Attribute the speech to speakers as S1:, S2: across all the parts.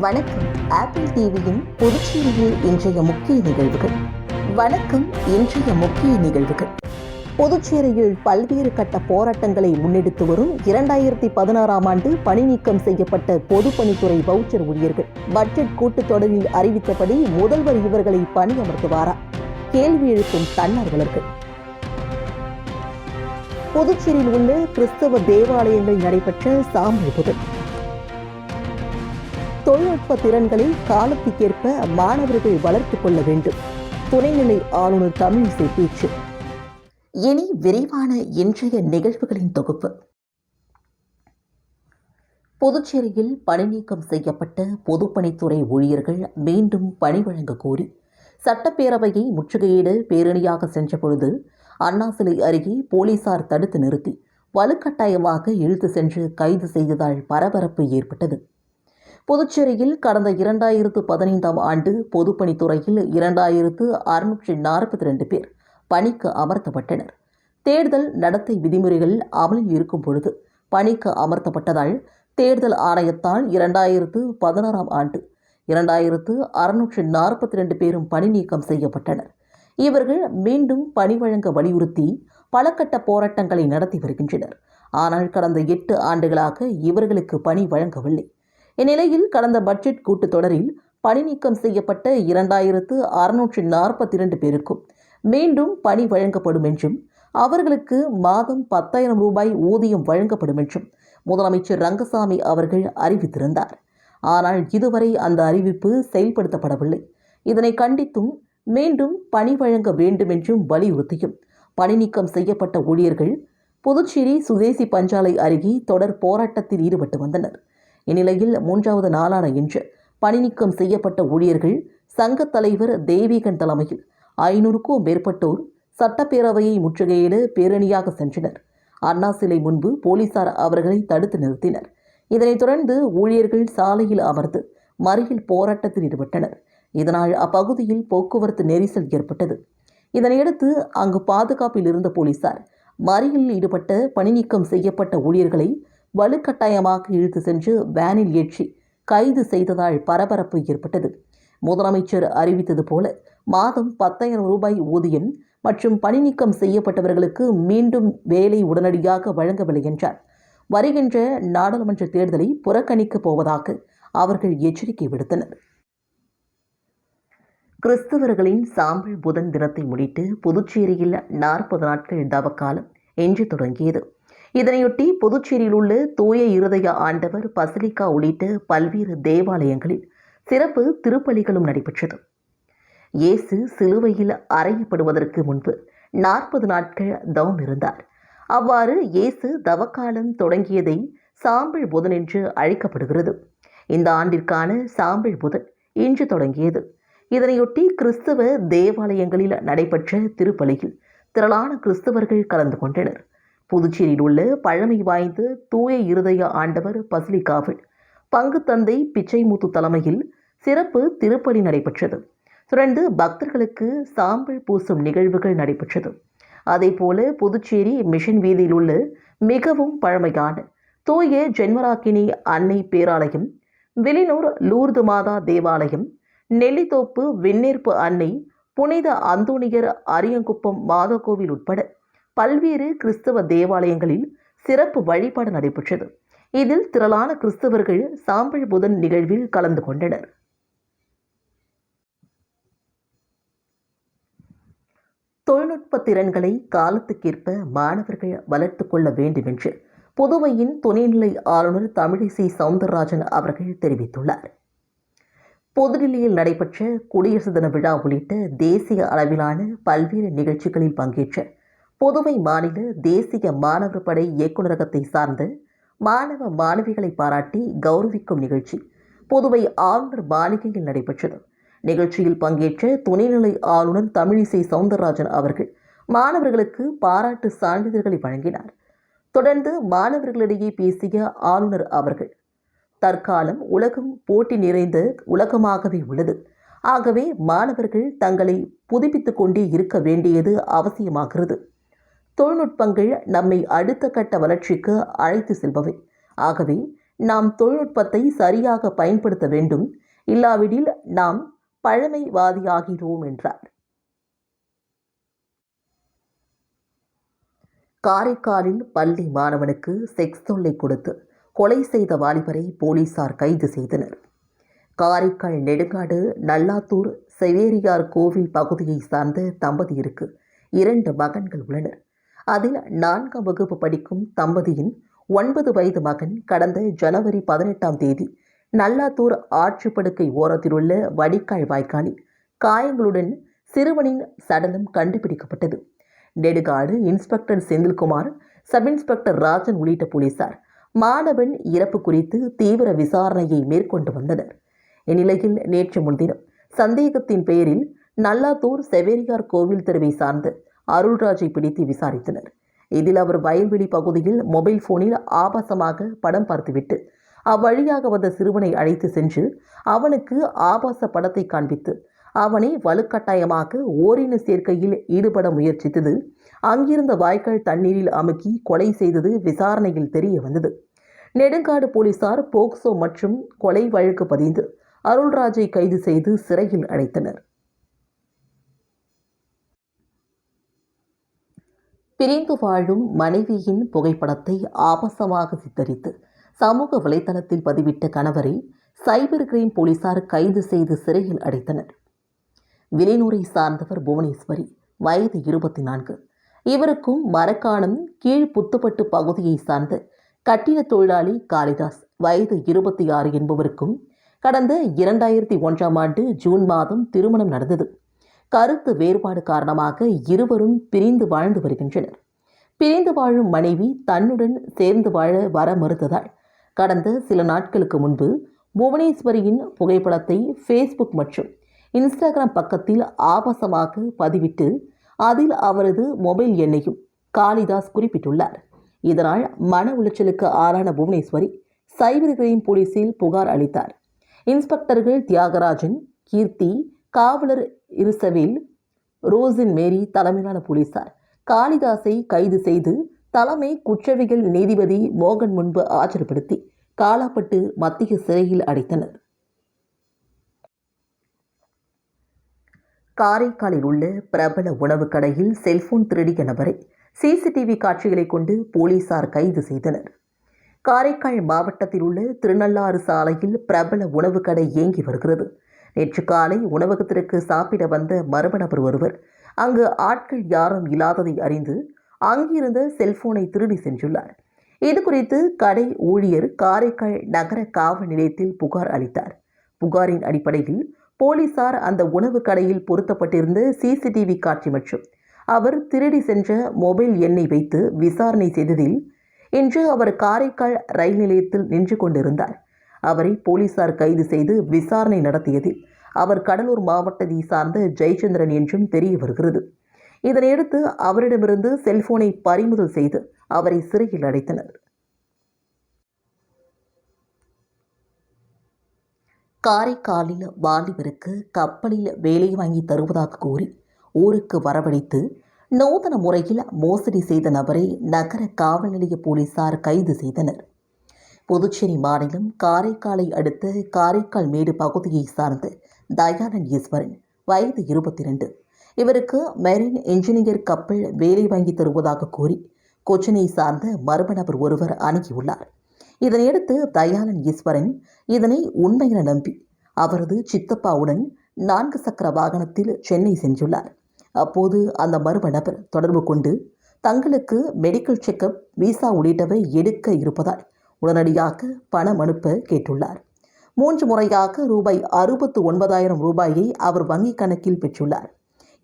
S1: வணக்கம். ஆப்பிள் டிவியின் புதுச்சேரியில் இன்றைய முக்கிய நிகழ்வுகள். வணக்கம் இன்றைய முக்கிய நிகழ்வுகள். புதுச்சேரியில் பல்வேறு கட்ட போராட்டங்களை முன்னெடுத்து வரும் இரண்டாயிரத்தி பதினாறாம் ஆண்டு பணி நீக்கம் செய்யப்பட்ட பொதுப்பணித்துறை வவுச்சர் ஊழியர்கள். பட்ஜெட் கூட்டத்தொடரில் அறிவித்தபடி முதல்வர் இவர்களை பணியமர்த்துவாரா? கேள்வி எழுப்பும் தன்னார்வலர்கள். புதுச்சேரியில் உள்ள கிறிஸ்தவ தேவாலயங்களில் நடைபெற்ற சாம்பல் புதன். தொழில்நுட்ப திறன்களை காலத்துக்கேற்ப மாணவர்கள் வளர்த்துக் கொள்ள வேண்டும். துணைநிலை ஆளுநர் தமிழிசை பேச்சு. இனி விரைவான இன்றைய நிகழ்வுகளின் தொகுப்பு. புதுச்சேரியில் பணிநீக்கம் செய்யப்பட்ட பொதுப்பணித்துறை ஊழியர்கள் மீண்டும் பணி வழங்க கோரி சட்டப்பேரவையை முற்றுகையிட பேரணியாக சென்றபொழுது அண்ணா சிலை அருகே போலீசார் தடுத்து நிறுத்தி வலுக்கட்டாயமாக இழுத்து சென்று கைது செய்ததால் பரபரப்பு ஏற்பட்டது. புதுச்சேரியில் கடந்த இரண்டாயிரத்து பதினைந்தாம் ஆண்டு பொதுப்பணித்துறையில் இரண்டாயிரத்து அறுநூற்றி நாற்பத்தி ரெண்டு பேர் பணிக்கு அமர்த்தப்பட்டனர். தேர்தல் நடத்தை விதிமுறைகள் அமலில் இருக்கும் பொழுது பணிக்கு அமர்த்தப்பட்டதால் தேர்தல் ஆணையத்தால் இரண்டாயிரத்து பதினாறாம் ஆண்டு இரண்டாயிரத்து அறுநூற்றி நாற்பத்தி ரெண்டு பேரும் பணி நீக்கம் செய்யப்பட்டனர். இவர்கள் மீண்டும் பணி வழங்க வலியுறுத்தி பல கட்ட போராட்டங்களை நடத்தி வருகின்றனர். ஆனால் கடந்த எட்டு ஆண்டுகளாக இவர்களுக்கு பணி வழங்கவில்லை. இந்நிலையில் கடந்த பட்ஜெட் கூட்டத்தொடரில் பணி நீக்கம் செய்யப்பட்ட இரண்டாயிரத்து அறுநூற்றி நாற்பத்தி இரண்டு பேருக்கும் மீண்டும் பணி வழங்கப்படும் என்றும் அவர்களுக்கு மாதம் பத்தாயிரம் ரூபாய் ஊதியம் வழங்கப்படும் என்றும் முதலமைச்சர் ரங்கசாமி அவர்கள் அறிவித்திருந்தார். ஆனால் இதுவரை அந்த அறிவிப்பு செயல்படுத்தப்படவில்லை. இதனை கண்டித்தும் மீண்டும் பணி வழங்க வேண்டும் என்றும் வலியுறுத்தியும் பணி நீக்கம் செய்யப்பட்ட ஊழியர்கள் புதுச்சேரி சுதேசி பஞ்சாலை அருகே தொடர் போராட்டத்தில் ஈடுபட்டு வந்தனர். இந்நிலையில் மூன்றாவது நாளான இன்று பணிநீக்கம் செய்யப்பட்ட ஊழியர்கள் சங்கத் தலைவர் தேவிகன் தலைமையில் ஐநூறுக்கும் மேற்பட்டோர் சட்டப்பேரவையை முற்றுகையிட பேரணியாக சென்றனர். அண்ணா சிலை முன்பு போலீசார் அவர்களை தடுத்து நிறுத்தினர். இதனைத் தொடர்ந்து ஊழியர்கள் சாலையில் அமர்ந்து மறியல் போராட்டத்தில் ஈடுபட்டனர். இதனால் அப்பகுதியில் போக்குவரத்து நெரிசல் ஏற்பட்டது. இதனையடுத்து அங்கு பாதுகாப்பில் இருந்த போலீசார் மறியலில் ஈடுபட்ட பணிநீக்கம் செய்யப்பட்ட ஊழியர்களை வலுக்கட்டாயமாக இழுத்து சென்று வேனில் ஏற்றி கைது செய்ததால் பரபரப்பு ஏற்பட்டது. முதலமைச்சர் அறிவித்தது போல மாதம் பத்தாயிரம் ரூபாய் ஊதியம் மற்றும் பணி நீக்கம் செய்யப்பட்டவர்களுக்கு மீண்டும் வேலை உடனடியாக வழங்கவில்லை என்றார். வருகின்ற நாடாளுமன்ற தேர்தலை புறக்கணிக்கப் போவதாக அவர்கள் எச்சரிக்கை விடுத்தனர். கிறிஸ்தவர்களின் சாம்பல் புதன் தினத்தை முன்னிட்டு புதுச்சேரியில் நாற்பது நாட்கள் தவக்காலம் இன்று தொடங்கியது. இதனையொட்டி புதுச்சேரியில் உள்ள தூய இருதய ஆண்டவர் பசிலிக்கா உள்ளிட்ட பல்வேறு தேவாலயங்களில் சிறப்பு திருப்பலிகளும் நடைபெற்றது. இயேசு சிலுவையில் அறையப்படுவதற்கு முன்பு நாற்பது நாட்கள் தவம் இருந்தார். அவ்வாறு இயேசு தவக்காலம் தொடங்கியதை சாம்பல் புதன் என்று அழைக்கப்படுகிறது. இந்த ஆண்டிற்கான சாம்பல் புதன் இன்று தொடங்கியது. இதனையொட்டி கிறிஸ்தவ தேவாலயங்களில் நடைபெற்ற திருப்பலியில் திரளான கிறிஸ்தவர்கள் கலந்து கொண்டனர். புதுச்சேரியில் உள்ள பழமை வாய்ந்த தூய இருதய ஆண்டவர் பசிலிக்காவில் பங்கு தந்தை பிச்சைமுத்து தலைமையில் சிறப்பு திருப்பணி நடைபெற்றது. தொடர்ந்து பக்தர்களுக்கு சாம்பல் பூசும் நிகழ்வுகள் நடைபெற்றது. அதேபோல புதுச்சேரி மிஷன் வீதியில் உள்ள மிகவும் பழமையான தூய ஜென்மராக்கினி அன்னை பேராலயம் விலினூர் லூர்து மாதா தேவாலயம் நெல்லித்தோப்பு விண்ணேற்பு அன்னை புனித அந்தோணியர் அரியங்குப்பம் மாதா கோவில் உட்பட பல்வேறு கிறிஸ்தவ தேவாலயங்களில் சிறப்பு வழிபாடு நடைபெற்றது. இதில் திரளான கிறிஸ்தவர்கள் சாம்பல் புதன் நிகழ்வில் கலந்து கொண்டனர். தொழில்நுட்ப திறன்களை காலத்துக்கேற்ப மாணவர்கள் வளர்த்துக் கொள்ள வேண்டும் என்று புதுவையின் துணைநிலை ஆளுநர் தமிழிசை சவுந்தரராஜன் அவர்கள் தெரிவித்துள்ளார். புதுடில்லியில் நடைபெற்ற குடியரசு தின விழா உள்ளிட்ட தேசிய அளவிலான பல்வேறு நிகழ்ச்சிகளில் பங்கேற்ற புதுவை மாநில தேசிய மாணவர் படை இயக்குநரகத்தை சார்ந்த மாணவ மாணவிகளை பாராட்டி கௌரவிக்கும் நிகழ்ச்சி புதுவை ஆளுநர் மாளிகையில் நடைபெற்றது. நிகழ்ச்சியில் பங்கேற்ற துணைநிலை ஆளுநர் தமிழிசை சவுந்தரராஜன் அவர்கள் மாணவர்களுக்கு பாராட்டு சான்றிதழ்களை வழங்கினார். தொடர்ந்து மாணவர்களிடையே பேசிய ஆளுநர் அவர்கள் தற்காலம் உலகம் போட்டி நிறைந்த உலகமாகவே உள்ளது. ஆகவே மாணவர்கள் தங்களை புதுப்பித்துக் கொண்டே இருக்க வேண்டியது அவசியமாகிறது. தொழில்நுட்பங்கள் நம்மை அடுத்த கட்ட வளர்ச்சிக்கு அழைத்து செல்பவை. ஆகவே நாம் தொழில்நுட்பத்தை சரியாக பயன்படுத்த வேண்டும். இல்லாவிடில் நாம் பழமைவாதியாகிறோம் என்றார். காரைக்காலில் பள்ளி மாணவனுக்கு செக்ஸ் தொல்லை கொடுத்து கொலை செய்த வாலிபரை போலீசார் கைது செய்தனர். காரைக்கால் நெடுங்காடு நல்லாத்தூர் செவேரியார் கோவில் பகுதியை சார்ந்த தம்பதியருக்கு இரண்டு மகன்கள் உள்ளனர். அதில் நான்காம் வகுப்பு படிக்கும் தம்பதியின் ஒன்பது வயது மகன் கடந்த ஜனவரி பதினெட்டாம் தேதி நல்லாத்தூர் ஆற்றுப்படுக்கை ஓரத்திலுள்ள வடிகால் வாய்க்காலில் காயங்களுடன் சிறுவனின் சடலம் கண்டுபிடிக்கப்பட்டது. Nedukadu inspector Senthilkumar sub inspector Rajan உள்ளிட்ட போலீசார் மாணவன் இறப்பு குறித்து தீவிர விசாரணையை மேற்கொண்டு வந்தனர். இந்நிலையில் நேற்று முன்தினம் சந்தேகத்தின் பெயரில் நல்லாத்தூர் செவேரியார் கோவில் தெருவை சார்ந்த அருள்ராஜை பிடித்து விசாரித்தனர். இதில் அவர் வயல்வெளி பகுதியில் மொபைல் போனில் ஆபாசமாக படம் பார்த்துவிட்டு அவ்வழியாக வந்த சிறுவனை அழைத்து சென்று அவனுக்கு ஆபாச படத்தை காண்பித்து அவனை வலுக்கட்டாயமாக ஓரின சேர்க்கையில் ஈடுபட முயற்சித்தது. அங்கிருந்த வாய்க்கால் தண்ணீரில் அமுக்கி கொலை செய்தது விசாரணையில் தெரிய வந்தது. நெடுங்காடு போலீசார் போக்சோ மற்றும் கொலை வழக்கு பதிந்து அருள்ராஜை கைது செய்து சிறையில் அடைத்தனர். பிரிந்து வாழும் மனைவியின் புகைப்படத்தை ஆபாசமாக சித்தரித்து சமூக வலைதளத்தில் பதிவிட்ட கணவரை சைபர் கிரைம் போலீசார் கைது செய்து சிறையில் அடைத்தனர். விலைநூரை சார்ந்தவர் புவனேஸ்வரி வயது இருபத்தி நான்கு இவருக்கும் மரக்காணம் கீழ் புத்துப்பட்டு பகுதியை சார்ந்த கட்டிட தொழிலாளி காளிதாஸ் வயது இருபத்தி ஆறு என்பவருக்கும் கடந்த இரண்டாயிரத்தி ஒன்றாம் ஆண்டு ஜூன் மாதம் திருமணம் நடந்தது. கருத்து வேறுபாடு காரணமாக இருவரும் பிரிந்து வாழ்ந்து வருகின்றனர். பிரிந்து வாழும் மனைவி தன்னுடன் சேர்ந்து வாழ வர மறுத்ததால் கடந்த சில நாட்களுக்கு முன்பு புவனேஸ்வரியின் புகைப்படத்தை ஃபேஸ்புக் மற்றும் இன்ஸ்டாகிராம் பக்கத்தில் ஆபாசமாக பதிவிட்டு அதில் அவரது மொபைல் எண்ணையும் காளிதாஸ் குறிப்பிட்டுள்ளார். இதனால் மன உளைச்சலுக்கு ஆளான புவனேஸ்வரி சைபர் கிரைம் போலீசில் புகார் அளித்தார். இன்ஸ்பெக்டர்கள் தியாகராஜன் கீர்த்தி காவலர் இருசவில் ரோசின் மேரி தலைமையிலான போலீசார். காளிதாசை கைது செய்து தலைமை குற்றவியல் நீதிபதி மோகன் முன்பு ஆஜர்படுத்தி காலாப்பட்டு மத்திய சிறையில் அடைத்தனர். காரைக்காலில் உள்ள பிரபல உணவுக் கடையில் செல்போன் திருடிய நபரை சிசிடிவி காட்சிகளை கொண்டு போலீசார் கைது செய்தனர். காரைக்கால் மாவட்டத்தில் உள்ள திருநள்ளாறு சாலையில் பிரபல உணவுக் கடை இயங்கி வருகிறது. நேற்று காலை உணவகத்திற்கு சாப்பிட வந்த மர்ம நபர் ஒருவர் அங்கு ஆட்கள் யாரும் இல்லாததை அறிந்து அங்கிருந்த செல்போனை திருடி சென்றுள்ளார். இது குறித்து கடை ஊழியர் காரைக்கால் நகர காவல் நிலையத்தில் புகார் அளித்தார். புகாரின் அடிப்படையில் போலீசார் அந்த உணவு கடையில் பொருத்தப்பட்டிருந்த சிசிடிவி காட்சி மற்றும் அவர் திருடி சென்ற மொபைல் எண்ணை வைத்து விசாரணை செய்ததில் இன்று அவர் காரைக்கால் ரயில் நிலையத்தில் நின்று கொண்டிருந்தார். அவரை போலீசார் கைது செய்து விசாரணை நடத்தியதில் அவர் கடலூர் மாவட்டத்தை சார்ந்த ஜெயச்சந்திரன் என்றும் தெரிய வருகிறது. இதனையடுத்து அவரிடமிருந்து செல்போனை பறிமுதல் செய்து அவரை சிறையில் அடைத்தனர். காரைக்காலில் வாலிபருக்கு கப்பலில் வேலை வாங்கி தருவதாக கூறி ஊருக்கு வரவழைத்து நூதன முறையில் மோசடி செய்த நபரை நகர காவல் நிலைய போலீசார் கைது செய்தனர். புதுச்சேரி மாநிலம் காரைக்காலை அடுத்த காரைக்கால் மேடு பகுதியை சார்ந்த தயானந்த் ஈஸ்வரன் வயது இருபத்தி ரெண்டு இவருக்கு மெரின் என்ஜினியர் கப்பல் வேலை வாங்கி தருவதாக கூறி கொச்சினை சார்ந்த மர்ம நபர் ஒருவர் அணுகியுள்ளார். இதனையடுத்து தயானந்த் ஈஸ்வரன் இதனை உண்மையென நம்பி அவரது சித்தப்பாவுடன் நான்கு சக்கர வாகனத்தில் சென்னை சென்றுள்ளார். அப்போது அந்த மர்ம நபர் தொடர்பு கொண்டு தங்களுக்கு மெடிக்கல் செக்கப் விசா உள்ளிட்டவை எடுக்க இருப்பதால் உடனடியாக பணம் அனுப்ப கேட்டுள்ளார். மூன்று முறையாக ரூபாய் அறுபத்து ஒன்பதாயிரம் ரூபாயை அவர் வங்கிக் கணக்கில் பெற்றுள்ளார்.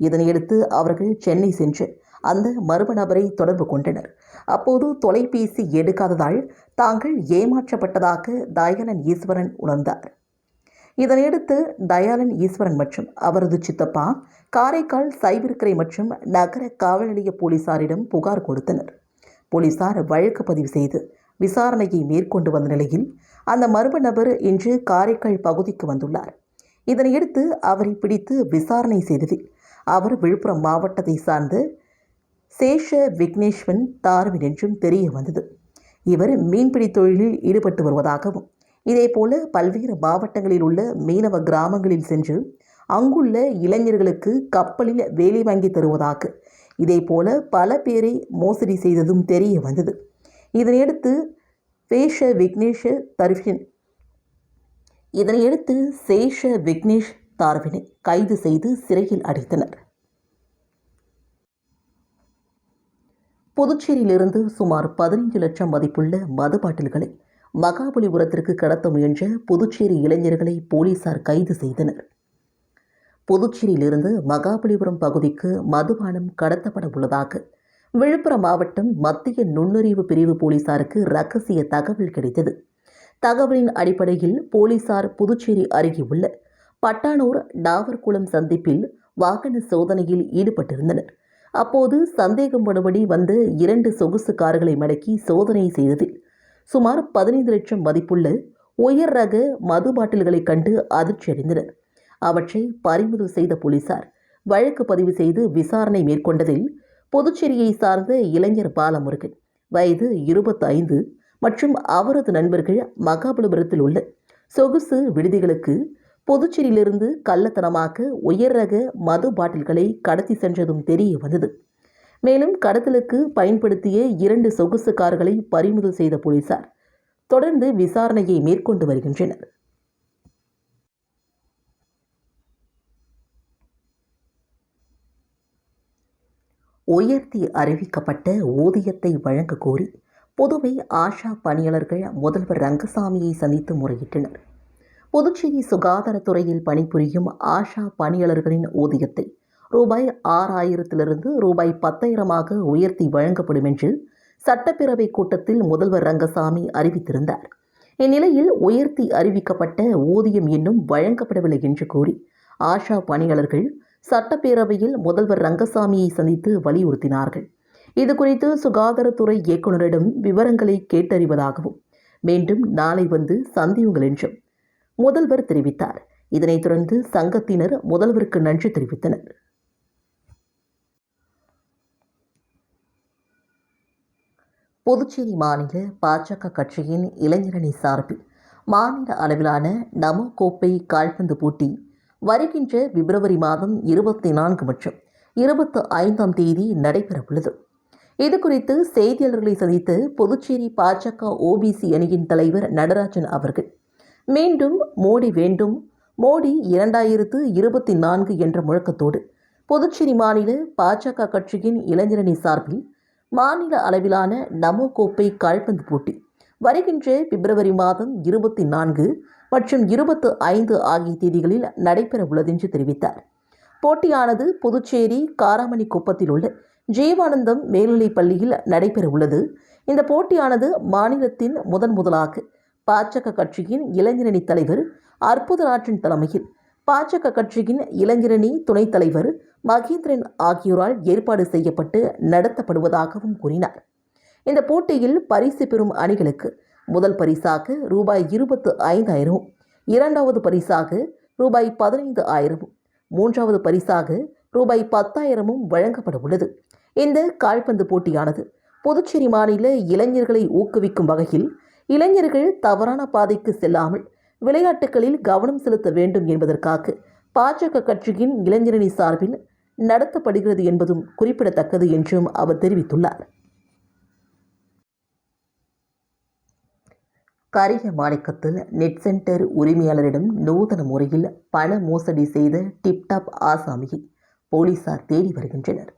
S1: இதனையடுத்து அவர்கள் சென்னை சென்று அந்த மர்ம நபரை தொடர்பு கொண்டனர். அப்போது தொலைபேசி எடுக்காததால் தாங்கள் ஏமாற்றப்பட்டதாக தயானன் ஈஸ்வரன் உணர்ந்தார். இதனையடுத்து தயாளன் ஈஸ்வரன் மற்றும் அவரது சித்தப்பா காரைக்கால் சைபர் மற்றும் நகர காவல் நிலைய போலீசாரிடம் புகார் கொடுத்தனர். போலீசார் வழக்கு பதிவு செய்து விசாரணையை மேற்கொண்டு வந்த நிலையில் அந்த மர்ம நபர் இன்று காரைக்கால் பகுதிக்கு வந்துள்ளார். இதனையடுத்து அவரை பிடித்து விசாரணை செய்ததில் அவர் விழுப்புரம் மாவட்டத்தை சார்ந்த சேஷ விக்னேஸ்வன் தாரவின் என்றும் தெரிய வந்தது. இவர் மீன்பிடி தொழிலில் ஈடுபட்டு வருவதாகவும் இதேபோல பல்வேறு மாவட்டங்களில் உள்ள மீனவ கிராமங்களில் சென்று அங்குள்ள இளைஞர்களுக்கு கப்பலில் வேலை வாங்கி தருவதாக இதேபோல பல பேரை மோசடி செய்ததும் தெரிய வந்தது. இதனையடுத்து சேஷ விக்னேஷ தருவின் இதனையடுத்து சேஷ விக்னேஷ் தார்வினை கைது செய்து சிறையில் அடைத்தனர். புதுச்சேரியிலிருந்து சுமார் பதினைஞ்சு லட்சம் மதிப்புள்ள மது பாட்டில்களை மகாபலிபுரத்திற்கு கடத்த முயன்ற புதுச்சேரி இளைஞர்களை போலீசார் கைது செய்தனர். புதுச்சேரியிலிருந்து மகாபலிபுரம் பகுதிக்கு மதுபானம் கடத்தப்பட உள்ளதாக விழுப்புரம் மாவட்டம் மத்திய நுண்ணறிவு பிரிவு போலீசாருக்கு ரகசிய தகவல் கிடைத்தது. தகவலின் அடிப்படையில் போலீசார் புதுச்சேரி அருகே உள்ள பட்டானூர் நாவர்குளம் சந்திப்பில் வாகன சோதனையில் ஈடுபட்டிருந்தனர். அப்போது சந்தேகப்படுபடி வந்த இரண்டு சொகுசு கார்களை மடக்கி சோதனை செய்ததில் சுமார் பதினைந்து லட்சம் மதிப்புள்ள உயர் ரக மது பாட்டில்களைக் கண்டு அதிர்ச்சியடைந்தனர் அவற்றை பறிமுதல் செய்த போலீசார் வழக்கு பதிவு செய்து விசாரணை மேற்கொண்டதில் புதுச்சேரியை சார்ந்த இளைஞர் பாலமுருகன். வயது இருபத்தைந்து மற்றும் அவரது நண்பர்கள் மகாபலிபுரத்தில் உள்ள சொகுசு விடுதிகளுக்கு புதுச்சேரியிலிருந்து கள்ளத்தனமாக உயர் ரக மது பாட்டில்களை கடத்தி சென்றதும் தெரிய வந்தது. மேலும் கடத்தலுக்கு பயன்படுத்திய இரண்டு சொகுசு கார்களை பறிமுதல் செய்த போலீசார் தொடர்ந்து விசாரணையை மேற்கொண்டு வருகின்றனர். உயர்த்தி அறிவிக்கப்பட்ட ஊதியத்தை வழங்க கோரி புதுவை ஆஷா பணியாளர்கள் முதல்வர் ரங்கசாமியை சந்தித்து முறையிட்டனர். புதுச்சேரி சுகாதாரத்துறையில் பணிபுரியும் ஆஷா பணியாளர்களின் ஊதியத்தை ரூபாய் ஆறாயிரத்திலிருந்து ரூபாய் பத்தாயிரமாக உயர்த்தி வழங்கப்படும் என்று சட்டப்பேரவை கூட்டத்தில் முதல்வர் ரங்கசாமி அறிவித்திருந்தார். இந்நிலையில் உயர்த்தி அறிவிக்கப்பட்ட ஊதியம் இன்னும் வழங்கப்படவில்லை என்று கூறி ஆஷா பணியாளர்கள் சட்டப்பேரவையில் முதல்வர் ரங்கசாமியை சந்தித்து வலியுறுத்தினார்கள். இதுகுறித்து சுகாதாரத்துறை இயக்குநரிடம் விவரங்களை கேட்டறிவதாகவும் மீண்டும் நாளை வந்து சந்தியுங்கள் என்றும் முதல்வர் தெரிவித்தார். இதனைத் தொடர்ந்து சங்கத்தினர் முதல்வருக்கு நன்றி தெரிவித்தனர். புதுச்சேரி மாநில பாஜக கட்சியின் இளைஞரணி சார்பில் மாநில அளவிலான நமோ கோப்பை கால்பந்து போட்டி வருகின்ற பிப்ரவரி மாதம் இருபத்தி நான்கு மற்றும் இருபத்தி ஐந்தாம் தேதி நடைபெறவுள்ளது. இதுகுறித்து செய்தியாளர்களை சந்தித்து புதுச்சேரி பாஜக ஓபிசி அணியின் தலைவர் நடராஜன் அவர்கள் மீண்டும் மோடி வேண்டும் மோடி இரண்டாயிரத்து இருபத்தி நான்கு என்ற முழக்கத்தோடு புதுச்சேரி மாநில பாஜக கட்சியின் இளைஞரணி சார்பில் மாநில அளவிலான நமோ கோப்பை கால்பந்து போட்டி வருகின்ற பிப்ரவரி மாதம் இருபத்தி நான்கு மற்றும் இருபத்து ஐந்து ஆகிய தேதிகளில் நடைபெற உள்ளதென்று தெரிவித்தார். போட்டியானது புதுச்சேரி காராமணி குப்பத்தில் உள்ள ஜீவானந்தம் மேல்நிலைப் பள்ளியில் நடைபெற உள்ளது இந்த போட்டியானது மாநிலத்தின் முதன் முதலாக பாஜக கட்சியின் இளைஞரணி தலைவர் அற்புதராற்றின் தலைமையில் பாஜக கட்சியின் இளைஞரணி துணைத் தலைவர் மகேந்திரன் ஆகியோரால் ஏற்பாடு செய்யப்பட்டு நடத்தப்படுவதாகவும் கூறினார். இந்த போட்டியில் பரிசு பெறும் அணிகளுக்கு முதல் பரிசாக ரூபாய் இருபத்து ஐந்தாயிரமும் இரண்டாவது பரிசாக ரூபாய் பதினைந்து ஆயிரமும் மூன்றாவது பரிசாக ரூபாய் பத்தாயிரமும் வழங்கப்பட உள்ளது. இந்த கால்பந்து போட்டியானது புதுச்சேரி மாநில இளைஞர்களை ஊக்குவிக்கும் வகையில் இளைஞர்கள் தவறான பாதைக்கு செல்லாமல் விளையாட்டுகளில் கவனம் செலுத்த வேண்டும் என்பதற்காக பாஜக கட்சியின் இளைஞரணி சார்பில் நடத்தப்படுகிறது என்பதும் குறிப்பிடத்தக்கது என்றும் அவர் தெரிவித்துள்ளார். கரிய மாணிக்கத்தில் நெட் சென்டர் உரிமையாளரிடம் நூதன முறையில் பண மோசடி செய்த டிப்டாப் ஆசாமியை போலீசார் தேடி வருகின்றனர்.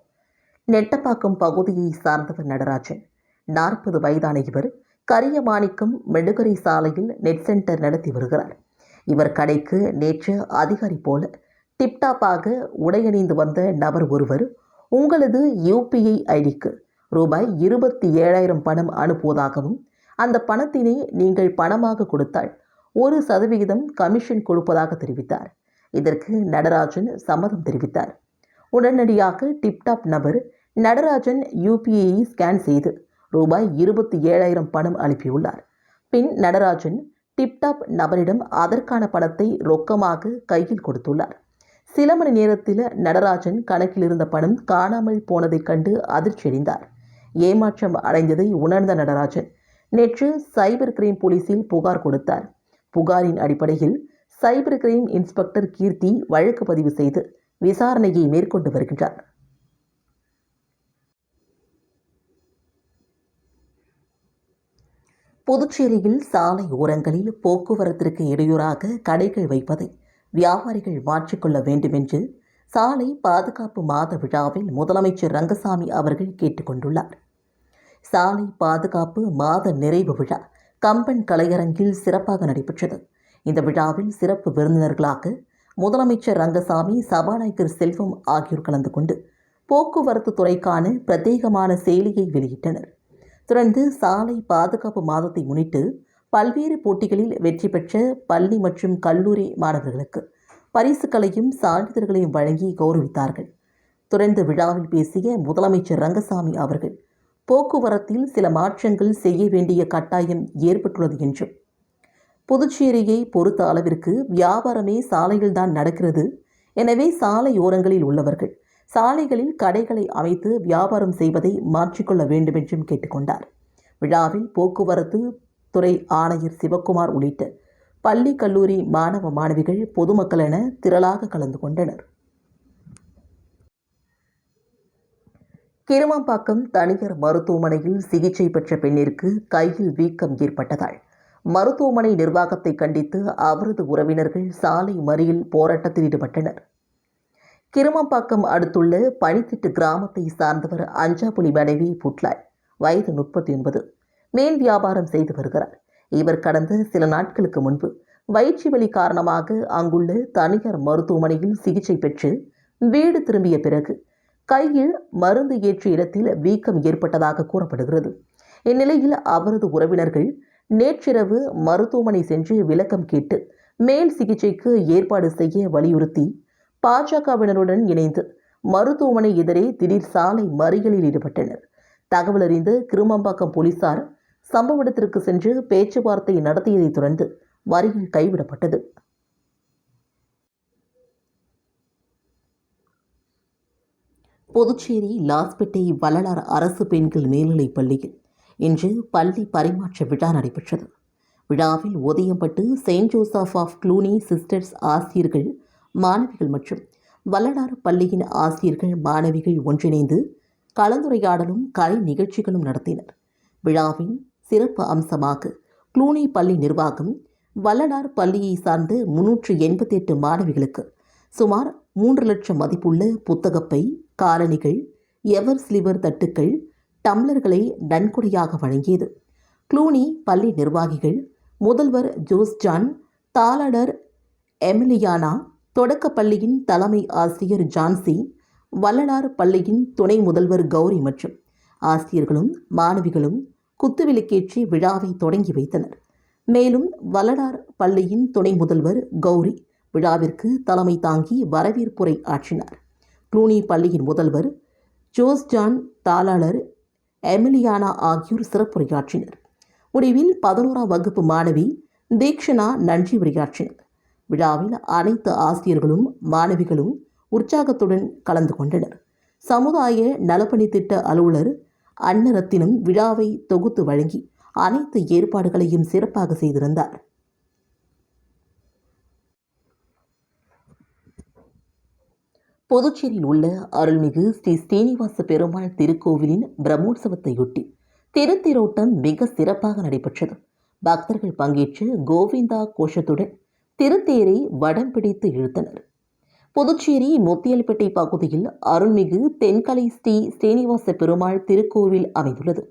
S1: நெட்டப்பாக்கம் பகுதியை சார்ந்தவர் நடராஜன் நாற்பது வயதான இவர் கரிய மாணிக்கம் மெடுகரை சாலையில் நெட் சென்டர் நடத்தி வருகிறார். இவர் கடைக்கு நேற்று அதிகாரி போல டிப்டாப்பாக உடையணிந்து வந்த நபர் ஒருவர் உங்களது யூபிஐ ஐடிக்கு ரூபாய் இருபத்தி ஏழாயிரம் பணம் அனுப்புவதாகவும் அந்த பணத்தினை நீங்கள் பணமாக கொடுத்தால் ஒரு சதவிகிதம் கமிஷன் கொடுப்பதாக தெரிவித்தார். இதற்கு நடராஜன் சம்மதம் தெரிவித்தார். உடனடியாக டிப்டாப் நபர் நடராஜன் யூபிஐயை ஸ்கேன் செய்து ரூபாய் இருபத்தி ஏழாயிரம் பணம் அனுப்பியுள்ளார். பின் நடராஜன் டிப்டாப் நபரிடம் அதற்கான பணத்தை ரொக்கமாக கையில் கொடுத்துள்ளார். சில மணி நேரத்தில் நடராஜன் கணக்கில் இருந்த பணம் காணாமல் போனதைக் கண்டு அதிர்ச்சியடைந்தார். ஏமாற்றம் அடைந்ததை உணர்ந்த நடராஜன் நேற்று சைபர் கிரைம் போலீசில் புகார் கொடுத்தார். புகாரின் அடிப்படையில் சைபர் கிரைம் இன்ஸ்பெக்டர் கீர்த்தி வழக்கு பதிவு செய்து விசாரணையை மேற்கொண்டு வருகின்றார். புதுச்சேரியில் சாலை ஓரங்களில் போக்குவரத்திற்கு இடையூறாக கடைகள் வைப்பதை வியாபாரிகள் மாற்றிக்கொள்ள வேண்டுமென்று சாலை பாதுகாப்பு மாத விழாவில் முதலமைச்சர் ரங்கசாமி அவர்கள் கேட்டுக்கொண்டுள்ளார். சாலை பாதுகாப்பு மாத நிறைவு விழா கம்பன் கலையரங்கில் சிறப்பாக நடைபெற்றது. இந்த விழாவில் சிறப்பு விருந்தினர்களாக முதலமைச்சர் ரங்கசாமி சபாநாயகர் செல்வம் ஆகியோர் கலந்து கொண்டு போக்குவரத்து துறைக்கான பிரத்யேகமான செயலியை வெளியிட்டனர். தொடர்ந்து சாலை பாதுகாப்பு மாதத்தை முன்னிட்டு பல்வேறு போட்டிகளில் வெற்றி பெற்ற பள்ளி மற்றும் கல்லூரி மாணவர்களுக்கு பரிசுகளையும் சான்றிதழ்களையும் வழங்கி கௌரவித்தார்கள். தொடர்ந்து விழாவில் பேசிய முதலமைச்சர் ரங்கசாமி அவர்கள் போக்குவரத்தில் சில மாற்றங்கள் செய்ய வேண்டிய கட்டாயம் ஏற்பட்டுள்ளது என்றும். புதுச்சேரியை பொறுத்த அளவிற்கு வியாபாரமே சாலையில்தான் நடக்கிறது. எனவே சாலையோரங்களில் உள்ளவர்கள் சாலைகளில் கடைகளை அமைத்து வியாபாரம் செய்வதை மாற்றிக்கொள்ள வேண்டும் என்றும் கேட்டுக்கொண்டார். விழாவில் போக்குவரத்து துறை ஆணையர் சிவக்குமார் உள்ளிட்ட பள்ளி கல்லூரி மாணவ மாணவிகள் பொதுமக்கள் என திரளாக கலந்து கொண்டனர். கிருமாம்பாக்கம் தனியார் மருத்துவமனையில் சிகிச்சை பெற்ற பெண்ணிற்கு கையில் வீக்கம் ஏற்பட்டதால் மருத்துவமனை நிர்வாகத்தை கண்டித்து அவரது உறவினர்கள் சாலை மறியல் போராட்டத்தில் ஈடுபட்டனர். கிருமம்பாக்கம் அடுத்துள்ள பனித்திட்டு கிராமத்தை சார்ந்தவர் அஞ்சாபுலி மனைவி புட்லாய் வயது முப்பத்தி ஒன்பது மீன் வியாபாரம் செய்து வருகிறார். இவர் கடந்த சில நாட்களுக்கு முன்பு வயிற்று வலி காரணமாக அங்குள்ள தனியார் மருத்துவமனையில் சிகிச்சை பெற்று வீடு திரும்பிய பிறகு கையில் மருந்து ஏற்றிய இடத்தில் வீக்கம் ஏற்பட்டதாக கூறப்படுகிறது. இந்நிலையில் அவரது உறவினர்கள் நேற்றிரவு மருத்துவமனை சென்று விளக்கம் கேட்டு மேல் சிகிச்சைக்கு ஏற்பாடு செய்ய வலியுறுத்தி பாஜகவினருடன் இணைந்து மருத்துவமனை எதிரே திடீர் சாலை மறியலில் ஈடுபட்டனர். தகவல் அறிந்து கிருமம்பாக்கம் போலீசார் சம்பவ இடத்திற்கு சென்று பேச்சுவார்த்தை நடத்தியதைத் தொடர்ந்து வரியில் கைவிடப்பட்டது. புதுச்சேரி லாஸ்பேட்டை வள்ளலார் அரசு பெண்கள் மேல்நிலைப் பள்ளியில் இன்று பள்ளி பரிமாற்ற விழா நடைபெற்றது. விழாவில் Udayampattu saint Joseph of Cluny sisters ஆசிரியர்கள் மாணவிகள் மற்றும் வள்ளலார் பள்ளியின் ஆசிரியர்கள் மாணவிகள் ஒன்றிணைந்து கலந்துரையாடலும் கலை நிகழ்ச்சிகளும் நடத்தினர். விழாவின் சிறப்பு அம்சமாக க்ளூனி பள்ளி நிர்வாகம் வள்ளலார் பள்ளியை சார்ந்த முன்னூற்று எண்பத்தி எட்டு மாணவிகளுக்கு சுமார் மூன்று லட்சம் மதிப்புள்ள புத்தகப்பை காலணிகள் எவர் ஸ்லிவர் தட்டுக்கள் டம்ளர்களை நன்கொடையாக வழங்கியது. க்ளூனி பள்ளி நிர்வாகிகள் முதல்வர் ஜோஸ் ஜான் தாளடர் எமிலியானா தொடக்கப் பள்ளியின் தலைமை ஆசிரியர் ஜான்சி வள்ளலார் பள்ளியின் துணை முதல்வர் கௌரி மற்றும் ஆசிரியர்களும் மாணவிகளும் குத்துவிளக்கேற்றி விழாவை தொடங்கி வைத்தனர். மேலும் வள்ளலார் பள்ளியின் துணை முதல்வர் கௌரி விழாவிற்கு தலைமை தாங்கி வரவேற்புரை ஆற்றினார். க்ளூனி பள்ளியின் முதல்வர் ஜோஸ் ஜான் தாளாளர் எமிலியானா ஆகியோர் சிறப்புரையாற்றினர். முடிவில் பதினோராம் வகுப்பு மாணவி தீக்ஷனா நன்றி உரையாற்றினர். விழாவில் அனைத்து ஆசிரியர்களும் மாணவிகளும் உற்சாகத்துடன் கலந்து கொண்டனர். சமுதாய நலப்பணி திட்ட அலுவலர் அன்னரத்தினம் விழாவை தொகுத்து வழங்கி அனைத்து ஏற்பாடுகளையும் சிறப்பாக செய்திருந்தார். புதுச்சேரியில் உள்ள அருள்மிகு ஸ்ரீ ஸ்ரீனிவாச பெருமாள் திருக்கோவிலின் பிரம்மோற்சவத்தையொட்டி திருத்திரோட்டம் மிக சிறப்பாக நடைபெற்றது. பக்தர்கள் பங்கேற்று கோவிந்தா கோஷத்துடன் திருத்தேரை வடம் பிடித்து இழுத்தனர். புதுச்சேரி முத்தியல்பேட்டை பகுதியில் அருள்மிகு தென்கலை ஸ்ரீ ஸ்ரீனிவாச பெருமாள் திருக்கோவில் அமைந்துள்ளது.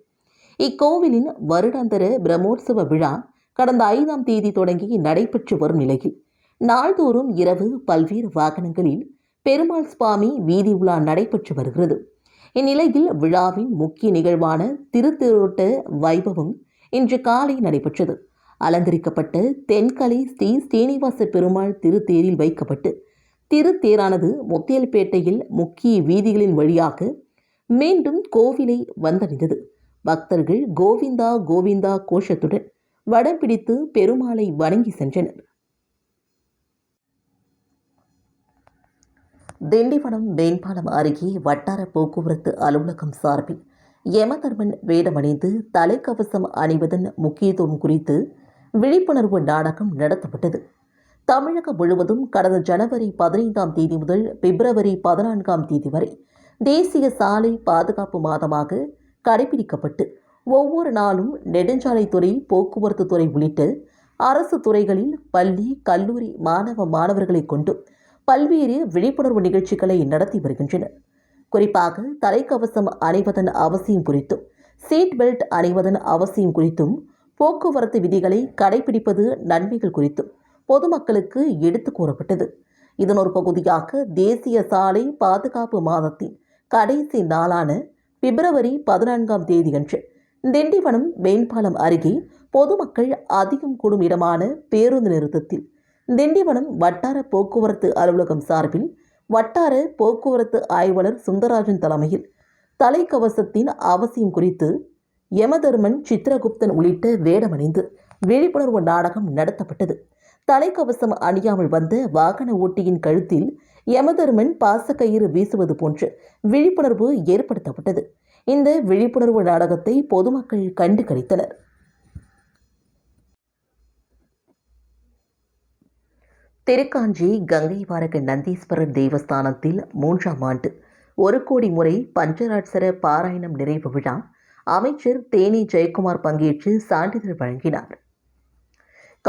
S1: இக்கோவிலின் வருடாந்தர பிரம்மோற்சவ விழா கடந்த ஐந்தாம் தேதி தொடங்கி நடைபெற்று வரும் நிலையில் நாள்தோறும் இரவு பல்வேறு வாகனங்களில் பெருமாள் சுவாமி வீதி உலா நடைபெற்று வருகிறது. இந்நிலையில் விழாவின் முக்கிய நிகழ்வான திருத்திருட்ட வைபவம் இன்று காலை நடைபெற்றது. அலங்கரிக்கப்பட்ட தென்கலை ஸ்ரீ ஸ்ரீனிவாச பெருமாள் திருத்தேரில் வைக்கப்பட்டு திருத்தேரானது முத்தியல்பேட்டையில் முக்கிய வீதிகளின் வழியாக மீண்டும் கோவிலை வந்தடைந்தது. பக்தர்கள் கோவிந்தா கோவிந்தா கோஷத்துடன் வடம் பிடித்து பெருமாளை வணங்கி சென்றனர். திண்டிவனம் மேம்பாலம் அருகே வட்டார போக்குவரத்து அலுவலகம் சார்பில் யமதர்மன் வேடமணிந்து தலைக்கவசம் அணிவதன் முக்கியத்துவம் குறித்து விழிப்புணர்வு நாடகம் நடத்தப்பட்டது. தமிழகம் முழுவதும் கடந்த ஜனவரி பதினைந்தாம் தேதி முதல் பிப்ரவரி பதினான்காம் தேதி வரை தேசிய சாலை பாதுகாப்பு மாதமாக கடைபிடிக்கப்பட்டு ஒவ்வொரு நாளும் நெடுஞ்சாலைத்துறை போக்குவரத்து துறை உள்ளிட்ட அரசு துறைகளில் பள்ளி கல்லூரி மாணவ மாணவர்களை கொண்டு பல்வேறு விழிப்புணர்வு நிகழ்ச்சிகளை நடத்தி வருகின்றனர். குறிப்பாக தலைக்கவசம் அணிவதன் அவசியம் குறித்தும் சீட் பெல்ட் அணிவதன் அவசியம் குறித்தும் போக்குவரத்து விதிகளை கடைபிடிப்பது நன்மைகள் குறித்தும் பொதுமக்களுக்கு எடுத்து கூறப்பட்டது. இதன் ஒரு பகுதியாக தேசிய சாலை பாதுகாப்பு மாதத்தின் கடைசி நாளான பிப்ரவரி பதினான்காம் தேதியன்று திண்டிவனம் மேம்பாலம் அருகே பொதுமக்கள் அதிகம் கூடும் இடமான பேருந்து நிறுத்தத்தில் திண்டிவனம் வட்டார போக்குவரத்து அலுவலகம் சார்பில் வட்டார போக்குவரத்து ஆய்வாளர் சுந்தரராஜன் தலைமையில் தலைக்கவசத்தின் அவசியம் குறித்து யமதர்மன் சித்திரகுப்தன் உள்ளிட்ட வேடமணிந்து விழிப்புணர்வு நாடகம் நடத்தப்பட்டது. தலைக்கவசம் அணியாமல் வந்த வாகன ஓட்டியின் கழுத்தில் யமதர்மன் பாசக்கயிறு வீசுவது போன்று விழிப்புணர்வு ஏற்படுத்தப்பட்டது. இந்த விழிப்புணர்வு நாடகத்தை பொதுமக்கள் கண்டு கழித்தனர் திருக்காஞ்சி கங்கை வாரக நந்தீஸ்வரர் தேவஸ்தானத்தில் மூன்றாம் ஆண்டு. ஒரு கோடி முறை பஞ்சராட்சர பாராயணம் நிறைவு விழா. அமைச்சர் தேனி ஜெயக்குமார் பங்கேற்று சான்றிதழ் வழங்கினார்.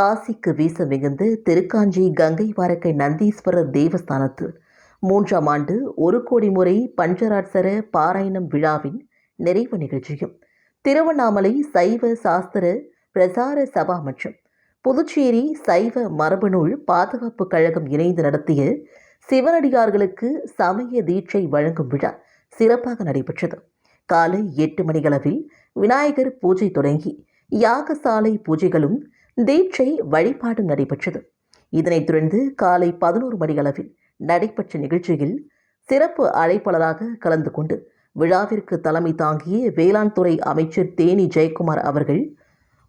S1: காசிக்கு வீச மிகுந்த திருக்காஞ்சி கங்கை வாரக்கை நந்தீஸ்வரர் தேவஸ்தானத்தில் மூன்றாம் ஆண்டு ஒரு கோடி முறை பஞ்சராட்சர பாராயணம் விழாவின் நிறைவு நிகழ்ச்சியும். திருவண்ணாமலை சைவ சாஸ்திர பிரசார சபா மற்றும் புதுச்சேரி சைவ மரபுநூல் பாதுகாப்பு கழகம் இணைந்து நடத்திய சிவனடியார்களுக்கு சமய தீட்சை வழங்கும் விழா சிறப்பாக நடைபெற்றது. காலை எட்டு மணிகளவில் விநாயகர் பூஜை தொடங்கி யாகசாலை பூஜைகளும் தீட்சை வழிபாடும் நடைபெற்றது. இதனைத் தொடர்ந்து காலை பதினோரு மணியளவில் நடைபெற்ற நிகழ்ச்சியில் சிறப்பு அழைப்பாளராக கலந்து கொண்டு விழாவிற்கு தலைமை தாங்கிய வேளாண் துறை அமைச்சர் தேனி ஜெயக்குமார் அவர்கள்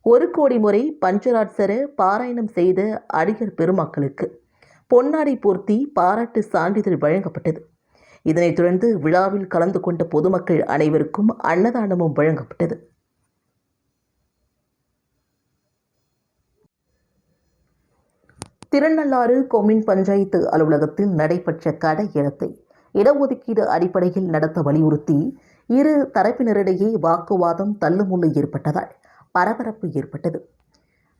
S1: ஒரு கோடி முறை பஞ்சராட்சர பாராயணம் செய்த அடிகர் பெருமக்களுக்கு பொன்னாடை பூர்த்தி பாராட்டு சான்றிதழ் வழங்கப்பட்டது. இதனைத் தொடர்ந்து விழாவில் கலந்து கொண்ட பொதுமக்கள் அனைவருக்கும் அன்னதானமும் வழங்கப்பட்டது. திருநள்ளாறு கொம்யூன் பஞ்சாயத்து அலுவலகத்தில் நடைபெற்ற கடை ஏலத்தை இடஒதுக்கீடு அடிப்படையில் நடத்த வலியுறுத்தி இரு தரப்பினரிடையே வாக்குவாதம் தள்ளுமுள்ளு ஏற்பட்டதால் பரபரப்பு ஏற்பட்டது.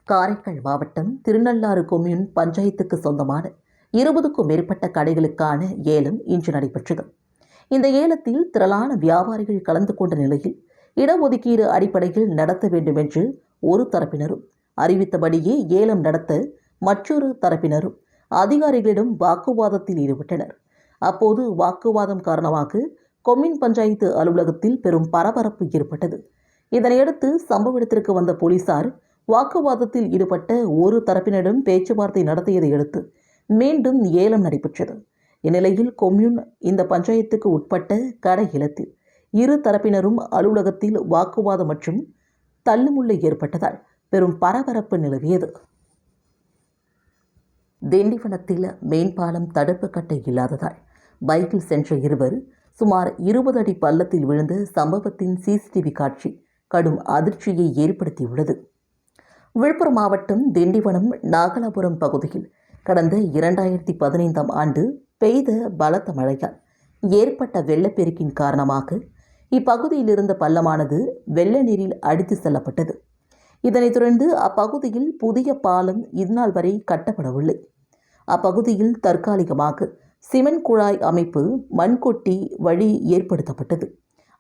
S1: காரைக்கால் மாவட்டம் திருநள்ளாறு கொம்யூன் பஞ்சாயத்துக்கு சொந்தமான இருபதுக்கும் மேற்பட்ட கடைகளுக்கான ஏலம் இன்று நடைபெற்றது. இந்த ஏலத்தில் திரளான வியாபாரிகள் கலந்து கொண்ட நிலையில் இடஒதுக்கீடு அடிப்படையில் நடத்த வேண்டும் என்று ஒரு தரப்பினரும் அறிவித்தபடியே ஏலம் நடத்த மற்றொரு தரப்பினரும் அதிகாரிகளிடம் வாக்குவாதத்தில் ஈடுபட்டனர். அப்போது வாக்குவாதம் காரணமாக கொம்யூன் பஞ்சாயத்து அலுவலகத்தில் பெரும் பரபரப்பு ஏற்பட்டது. இதனையடுத்து சம்பவ இடத்திற்கு வந்த போலீசார் வாக்குவாதத்தில் ஈடுபட்ட ஒரு தரப்பினரிடம் பேச்சுவார்த்தை நடத்தியதை அடுத்து மீண்டும் ஏலம் நடைபெற்றது. இந்நிலையில் கொம்யூன் இந்த பஞ்சாயத்துக்கு உட்பட்ட கடை இல்லத்தில் இரு தரப்பினரும் அலுவலகத்தில் வாக்குவாதம் மற்றும் தள்ளுமுள்ளை ஏற்பட்டதால் பெரும் பரபரப்பு நிலவியது. திண்டிவனத்தில் மேம்பாலம் தடுப்பு கட்டை இல்லாததால் பைக்கில் சென்ற இருவர் சுமார் இருபது அடி பள்ளத்தில் விழுந்த சம்பவத்தின் சிசிடிவி காட்சி கடும் அதிர்ச்சியை ஏற்படுத்தியுள்ளது. விழுப்புரம் மாவட்டம் திண்டிவனம் நாகலாபுரம் பகுதியில் கடந்த இரண்டாயிரத்தி பதினைந்தாம் ஆண்டு பெய்த பலத்த மழையால் ஏற்பட்ட வெள்ளப்பெருக்கின் காரணமாக இப்பகுதியில் இருந்த பள்ளமானது வெள்ள நீரில் அடித்து செல்லப்பட்டது. இதனைத் தொடர்ந்து அப்பகுதியில் புதிய பாலம் இதுநாள் வரை கட்டப்படவில்லை. அப்பகுதியில் தற்காலிகமாக சிமெண்ட் குழாய் அமைப்பு மண்கொட்டி வழி ஏற்படுத்தப்பட்டது.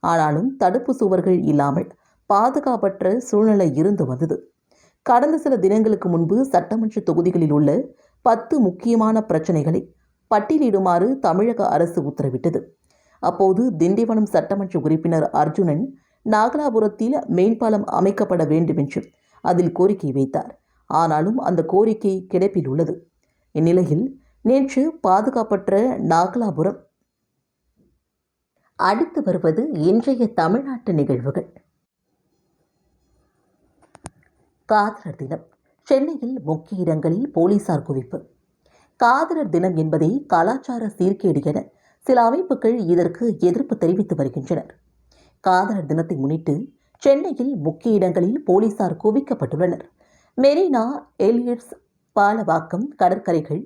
S1: ஆனாலும் தடுப்பு சுவர்கள் இல்லாமல் பாதுகாப்பற்ற சூழ்நிலை இருந்து வந்தது. கடந்த சில தினங்களுக்கு முன்பு சட்டமன்ற தொகுதிகளில் உள்ள பத்து முக்கியமான பிரச்சனைகளை பட்டியலிடுமாறு தமிழக அரசு உத்தரவிட்டது. அப்போது திண்டிவனம் சட்டமன்ற உறுப்பினர் அர்ஜுனன் நாகலாபுரத்தில் மேம்பாலம் அமைக்கப்பட வேண்டும் என்று அதில் கோரிக்கை வைத்தார். ஆனாலும் அந்த கோரிக்கை கிடப்பில் உள்ளது. இந்நிலையில் நேற்று பாதுகாப்பற்ற நாகலாபுரம். அடுத்து வருவது இன்றைய தமிழ்நாட்டு நிகழ்வுகள். காதலர் தினம். சென்னையில் முக்கிய இடங்களில் போலீசார் குவிப்பு. காதலர் தினம் என்பதை கலாச்சார சீர்கேடு என சில அமைப்புகள் இதற்கு எதிர்ப்பு தெரிவித்து வருகின்றனர். காதலர் தினத்தை முன்னிட்டு சென்னையில் முக்கிய இடங்களில் போலீசார் குவிக்கப்பட்டுள்ளனர். மெரினா எலியட்ஸ் பாலவாக்கம் கடற்கரைகள்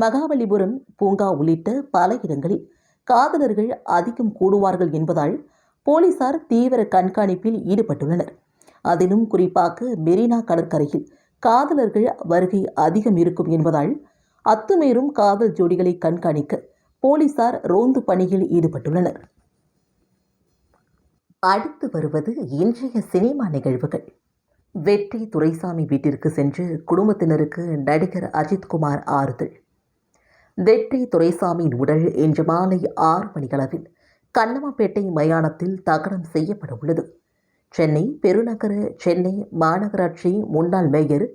S1: மகாபலிபுரம் பூங்கா உள்ளிட்ட பல இடங்களில் காதலர்கள் அதிகம் கூடுவார்கள் என்பதால் போலீசார் தீவிர கண்காணிப்பில் ஈடுபட்டுள்ளனர். அதிலும் குறிப்பாக மெரினா கடற்கரையில் காதலர்கள் வருகை அதிகம் இருக்கும் என்பதால் அத்துமீறும் காதல் ஜோடிகளை கண்காணிக்க போலீசார் ரோந்து பணியில் ஈடுபட்டுள்ளனர். அடுத்து வருவது இன்றைய சினிமா நிகழ்வுகள். வெற்றி துரைசாமி வீட்டிற்கு சென்று குடும்பத்தினருக்கு நடிகர் அஜித்குமார் ஆறுதல். வெற்றி துரைசாமியின் உடல் இன்று மாலை ஆறு மணியளவில் கண்ணமாப்பேட்டை மயானத்தில் தகனம் செய்யப்பட உள்ளது சென்னை பெருநகர சென்னை மாநகராட்சி முன்னாள் மேயர்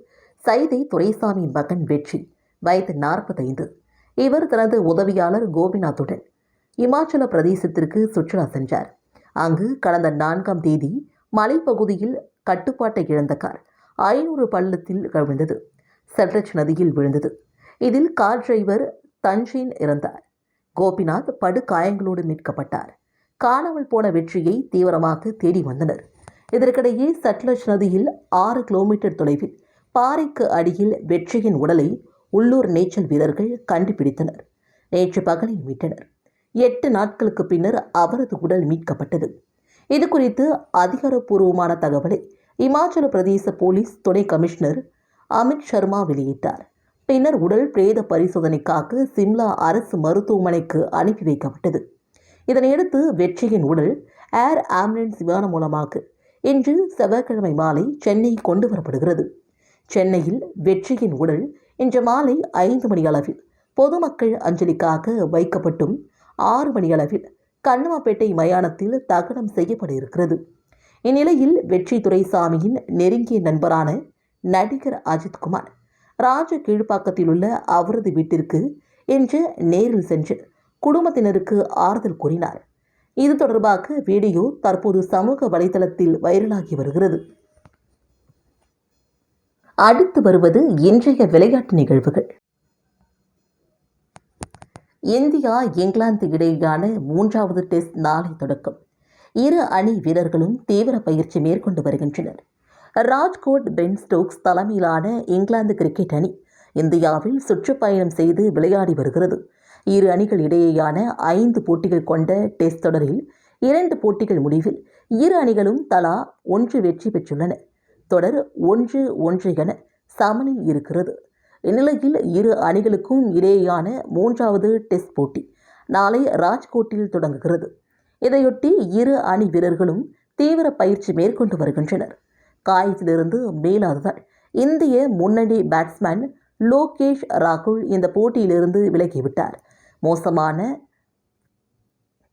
S1: சைதை துரைசாமியின் மகன் வெற்றி வயது நாற்பத்தைந்து. இவர் தனது உதவியாளர் கோபிநாத்துடன் இமாச்சல பிரதேசத்திற்கு சுற்றுலா சென்றார். அங்கு கடந்த நான்காம் தேதி மலைப்பகுதியில் கட்டுப்பாட்டை இழந்த கார் ஐநூறு பள்ளத்தில் கவிழ்ந்தது. செட்ரச் நதியில் விழுந்தது. இதில் கார் டிரைவர் தன்ஷின் இறந்தார். கோபிநாத் படுகாயங்களோடு மீட்கப்பட்டார். காணாமல் போன வெற்றியை தீவிரமாக தேடி வந்தனர். இதற்கிடையே சட்லஜ் நதியில் ஆறு கிலோமீட்டர் தொலைவில் பாறைக்கு அடியில் வெற்றியின் உடலை உள்ளூர் நீச்சல் வீரர்கள் கண்டுபிடித்தனர். நேற்று பகலில் மீட்டனர். எட்டு நாட்களுக்கு பின்னர் அவரது உடல் மீட்கப்பட்டது. இது குறித்து அதிகாரப்பூர்வமான தகவலை இமாச்சல பிரதேச போலீஸ் துணை கமிஷனர் அமித் சர்மா வெளியிட்டார். பின்னர் உடல் பிரேத பரிசோதனைக்காக சிம்லா அரசு மருத்துவமனைக்கு அனுப்பி வைக்கப்பட்டது. இதனையடுத்து வெற்றியின் உடல் ஏர் ஆம்புலன்ஸ் விமானம் மூலமாக இன்று செவ்வாய்க்கிழமை மாலை சென்னை கொண்டு வரப்படுகிறது சென்னையில் வெற்றியின் உடல் இன்று மாலை ஐந்து மணி அளவில் பொதுமக்கள் அஞ்சலிக்காக வைக்கப்பட்டும் ஆறு மணி அளவில் கண்ணமாப்பேட்டை மயானத்தில் தகனம் செய்யப்பட இருக்கிறது இந்நிலையில் வெற்றி துரைசாமியின் நெருங்கிய நண்பரான நடிகர் அஜித்குமார் ராஜ கீழ்ப்பாக்கத்தில் உள்ள அவரது வீட்டிற்கு இன்று நேரில் சென்று குடும்பத்தினருக்கு ஆறுதல் கூறினார். இது தொடர்பாக வீடியோ தற்போது சமூக வலைதளத்தில் வைரலாகி வருகிறது. அடுத்து வருவது இன்றைய விளையாட்டு நிகழ்வுகள். இந்தியா இங்கிலாந்து இடையேயான மூன்றாவது டெஸ்ட் நாளை தொடக்கம். இரு அணி வீரர்களும் தீவிர பயிற்சி மேற்கொண்டு வருகின்றனர். ராஜ்கோட் பென் ஸ்டோக்ஸ் தலைமையிலான இங்கிலாந்து கிரிக்கெட் அணி இந்தியாவில் சுற்றுப்பயணம் செய்து விளையாடி வருகிறது. இரு அணிகள் இடையேயான ஐந்து போட்டிகள் கொண்ட டெஸ்ட் தொடரில் இரண்டு போட்டிகள் முடிவில் இரு அணிகளும் தலா ஒன்று வெற்றி பெற்றுள்ளன. தொடர் ஒன்று ஒன்று என சமனில் இருக்கிறது. இந்நிலையில் இரு அணிகளுக்கும் இடையேயான மூன்றாவது டெஸ்ட் போட்டி நாளை ராஜ்கோட்டில் தொடங்குகிறது. இதையொட்டி இரு அணி வீரர்களும் தீவிர பயிற்சி மேற்கொண்டு வருகின்றனர். காயத்திலிருந்து மேலாததால் இந்திய முன்னணி பேட்ஸ்மேன் லோகேஷ் ராகுல் இந்த போட்டியிலிருந்து விலகிவிட்டார். மோசமான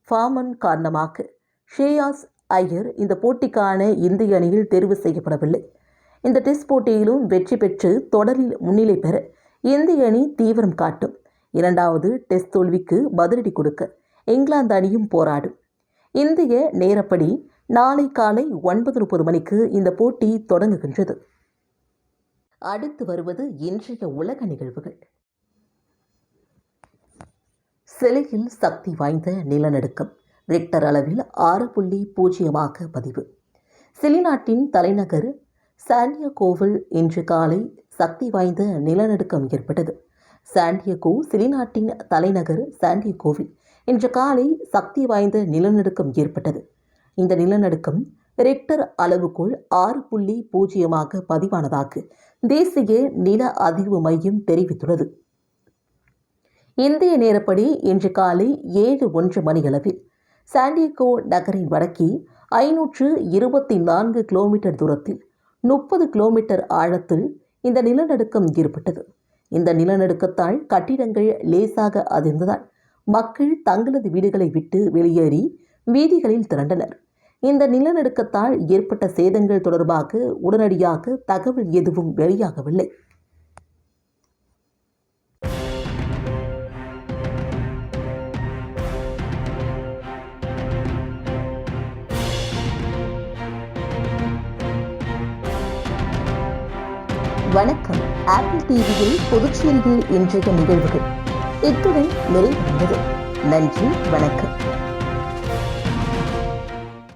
S1: ஃபார்மன் காரணமாக ஷேயாஸ் ஐயர் இந்த போட்டிக்கான இந்திய அணியில் தேர்வு செய்யப்படவில்லை. இந்த டெஸ்ட் போட்டியிலும் வெற்றி பெற்று தொடரில் முன்னிலை பெற இந்திய அணி தீவிரம் காட்டும். இரண்டாவது டெஸ்ட் தோல்விக்கு பதிலடி கொடுக்க இங்கிலாந்து அணியும் போராடும். இந்திய நேரப்படி நாளை காலை ஒன்பது முப்பது மணிக்கு இந்த போட்டி தொடங்குகின்றது. அடுத்து வருவது இன்றைய உலக நிகழ்வுகள். சிலையில் சக்தி வாய்ந்த நிலநடுக்கம் ரிக்டர் அளவில் ஆறு புள்ளி பூஜ்ஜியமாக பதிவு. சிலி நாட்டின் தலைநகர் சாண்டியகோவில் இன்று காலை சக்தி வாய்ந்த நிலநடுக்கம் ஏற்பட்டது. சாண்டியகோ சிலி நாட்டின் தலைநகர் சாண்டியகோவில் இன்று காலை சக்தி வாய்ந்த நிலநடுக்கம் ஏற்பட்டது. இந்த நிலநடுக்கம் ரெக்டர் அளவுக்குள் ஆறு புள்ளி பூஜ்ஜியமாக பதிவானதாக தேசிய நில அதிர்வு மையம் தெரிவித்துள்ளது. இந்திய நேரப்படி இன்று காலை ஏழு ஒன்று மணியளவில் சாண்டியகோ நகரின் வடக்கே ஐநூற்று இருபத்தி நான்கு கிலோமீட்டர் தூரத்தில் முப்பது கிலோமீட்டர் ஆழத்தில் இந்த நிலநடுக்கம் ஏற்பட்டது. இந்த நிலநடுக்கத்தால் கட்டிடங்கள் லேசாக அதிர்ந்ததால் மக்கள் தங்களது வீடுகளை விட்டு வெளியேறி வீதிகளில் திரண்டனர். இந்த நிலநடுக்கத்தால் ஏற்பட்ட சேதங்கள் தொடர்பாக உடனடியாக தகவல் எதுவும் வெளியாகவில்லை. வணக்கம். ஆப்பிள் டிவியில் புதுச்சேரியில் இன்றைய நிகழ்வுகள். இத்துடன் நிறைவடைந்தது நன்றி வணக்கம்.